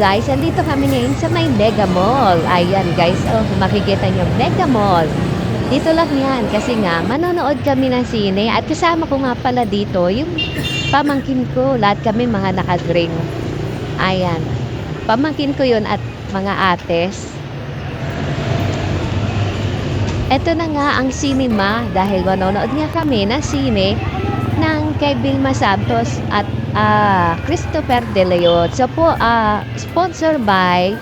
guys, andito kami ngayon sa may Mega Mall. Ayan guys, oh, makikita niyo Mega Mall. Dito lang yan kasi nga manonood kami ng sine at kasama ko nga pala dito yung pamangkin ko. Lahat kami mga naka-green. Ayan. Pamangkin ko yun at mga ates. Ito na nga ang cinema dahil manonood nga kami ng sine ng kay Vilma Santos at ah, Christopher De Leon. So po, ah, sponsored by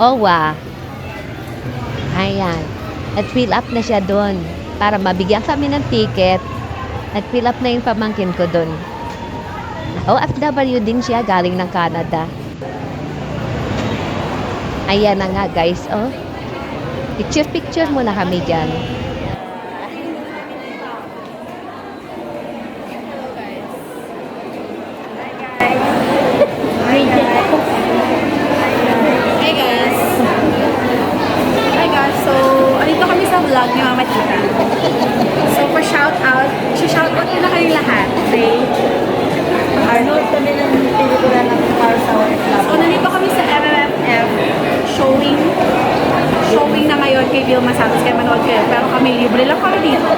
OWA. Ayan. At fill up na siya doon para mabigyan kami ng ticket. At fill up na yung pamangkin ko doon. OFW din siya galing ng Canada. Ayan na nga guys, oh. Picture-picture muna kami dyan. Hi guys! Hi guys! So, andito kami sa vlog ni Mama Tita. So, for shout out, shout out ko na kayo lahat. Okay? Arnold kami ng pelikula ng para sa So, nandito kami sa MMFF showing showing na ngayon kay Vilma Santos kaya manood kayo. Pero kami libre lang kami dito.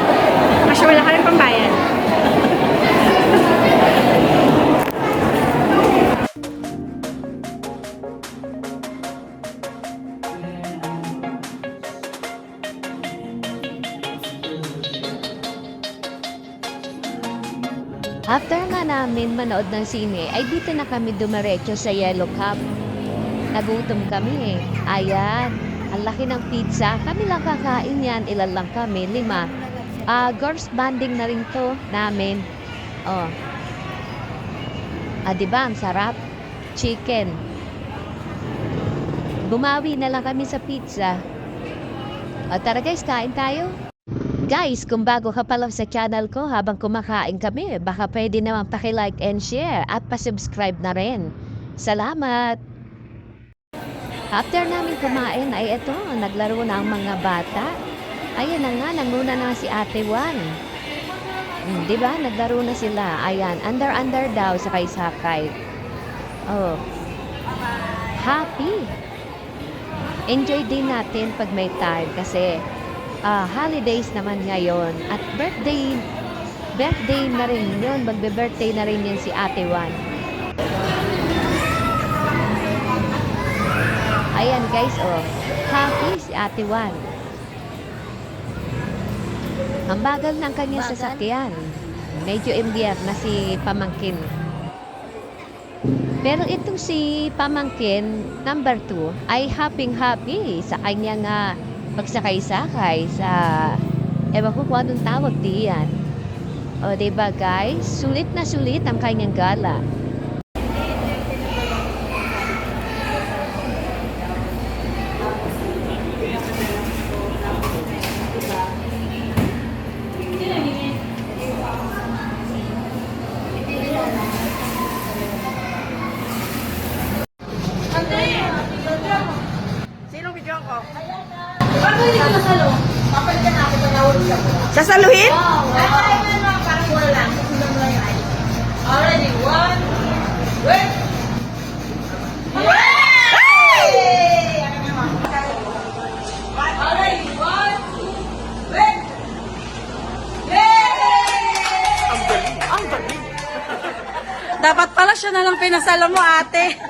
Kasi wala kami pambayan. After nga namin manood ng sine, ay dito na kami dumiretso sa Yellow Cup. Nagutom kami eh. Ayan, ang laki ng pizza. Kami lang kakain yan, ilan lang kami, lima. Ah, girls banding na rin to namin. Oh. Ah, di? Ang sarap. Chicken. Bumawi na lang kami sa pizza. O tara guys, kain tayo. Guys, kung bago ka pa lang sa channel ko habang kumakain kami, baka pwede naman paki-like and share at pa-subscribe na rin. Salamat! After namin kumain ay ito, naglaro na ang mga bata. Ayan na nga, nanguna na si Ate Juan. Hmm, di ba? Naglaro na sila. Ayan, under-under daw sakay-sakay. Oh. Happy! Enjoy din natin pag may time kasi ah, holidays naman ngayon at birthday birthday na rin yun magbe-birthday na rin yun si Ate Juan ayan guys oh happy si Ate Juan ang bagal ng kanyang sasakyan medyo imbiyer na si Pamangkin pero itong si Pamangkin number 2 ay happy happy sa kanyang nga pagsakay-sakay sa ewan ko kung anong tawag diyan. O, diba guys? Sulit na sulit ang kanyang gala. Sasaluhin? Oo. Ay, ay, parang wala lang. Susunod mo lang yung ay. Already. Dapat pala siya na lang pinasala mo ate.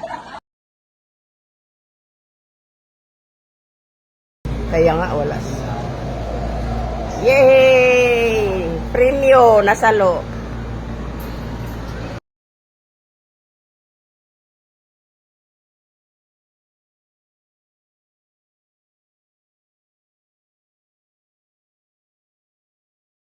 Kaya nga, wala. Yay! Premyo, nasalo.